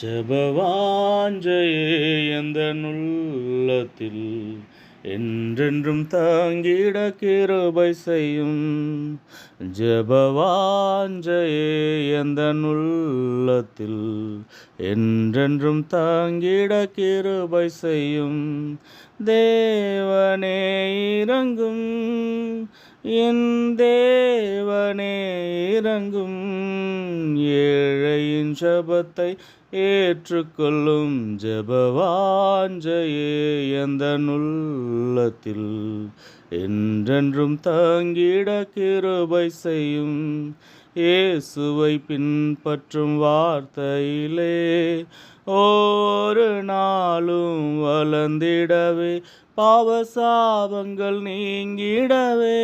ஜபவாஞ்சையே எந்த நுள்ளத்தில் என்றென்றும் தாங்கிட கிருபை செய்யும். ஜபவாஞ்சையே எந்த நுள்ளத்தில் என்றென்றும் தாங்கிட கிருபை செய்யும். தேவனே இறங்கும் என் தேவனே இறங்கும். ஏழையின் ஜபத்தை ஏற்றுக்கொள்ளும் ஜபவாஞ்சையே எந்த நுள்ளத்தில் என்றென்றும் தங்கிட கிருபை செய்யும் இயேசுவை பின்பற்றும் வார்த்தையிலே ஒரு நாளும் வளர்ந்திடவே பாவசாபங்கள் நீங்கிடவே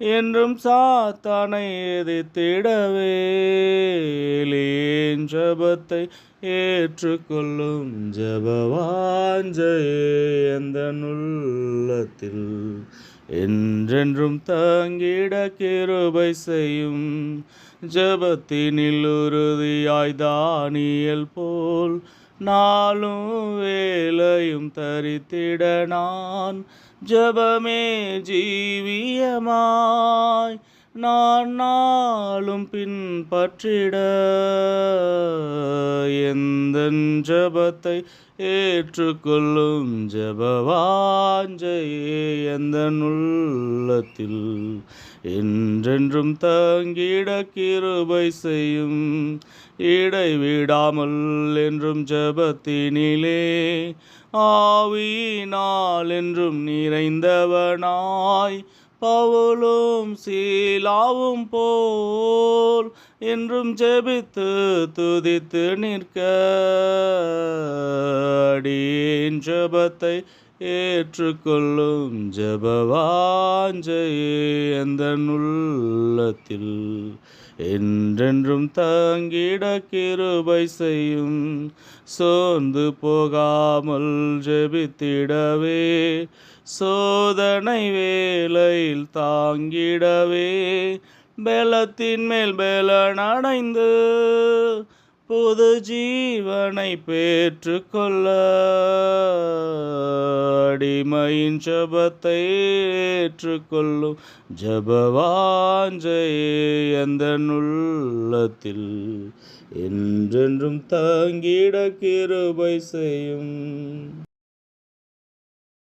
என்றும் சாத்தானை எதிர்த்திடவே. ஜபத்தை ஏற்றுக்கொள்ளும் ஜபவாஞ்சையே எந்த நுள்ளத்தில் என்றென்றும் தங்கிட கிருபை செய்யும் ஜபத்தினில் உறுதியாய் தானியல் போல் நாளும் வேலையும் தரித்திட நான் ஜபமே ஜீவியமாய் நான் நாளும் பின்பற்றிட எந்த ஜபத்தை ஏற்றுக்கொள்ளும் ஜபவாஞ்சையே எந்த நுள்ளத்தில் என்றென்றும் தங்கிட கிருபை செய்யும் இடைவிடாமல் என்றும் ஜபத்தினிலே ஆவியினால் என்றும் நிறைந்தவனாய் பவுலும் சீலாவும் போல் என்றும் ஜெபித்து துதித்து நிற்க அடியின் ஜபத்தை ஏற்றுக்கொள்ளும் ஜபவாஞ்சையே எந்த நுள் உள்ளத்தில் என்றென்றும் தங்கிட கிருபை செய்யும். சோர்ந்து போகாமல் ஜெபித்திடவே. சோதனை வேலையில் தாங்கிடவே. பெலத்தின் மேல் பலனடைந்து புது ஜீவனை பெற்றுக்கொள்ள. அடிமையின் ஜபத்தை ஏற்றுக்கொள்ளும் ஜபவாஞ்சையே எந்த உள்ளத்தில்? என்றென்றும் தாங்கிட கிருபை செய்யும்.